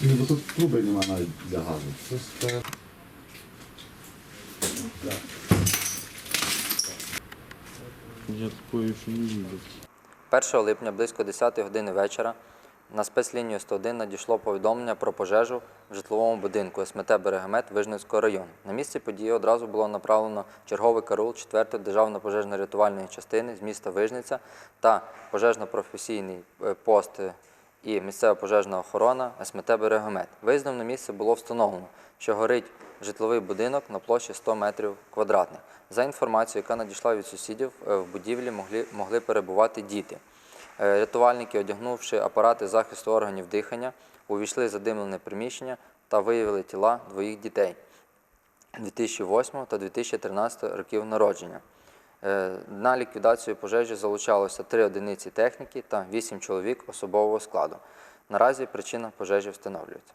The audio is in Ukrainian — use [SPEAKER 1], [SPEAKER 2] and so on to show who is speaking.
[SPEAKER 1] Ну, бо тут труби немає навіть для газу. Це
[SPEAKER 2] Я такої ще не
[SPEAKER 3] 1 липня близько 10 години вечора на спецлінію 101 надійшло повідомлення про пожежу в житловому будинку СМТ Берегамет Вижницького району. На місці події одразу було направлено черговий караул 4-ї державної пожежно-рятувальної частини з міста Вижниця та пожежно-професійний е, пост і місцева пожежна охорона СМТ Берегомет. Виїздом на місце було встановлено, що горить житловий будинок на площі 100 метрів квадратних. За інформацією, яка надійшла від сусідів, е, в будівлі могли перебувати діти. Е, Рятувальники, одягнувши апарати захисту органів дихання, увійшли в задимлене приміщення та виявили тіла двоїх дітей 2008 та 2013 років народження. Е, На ліквідацію пожежі залучалося три одиниці техніки та вісім чоловік особового складу. Наразі причина пожежі встановлюється.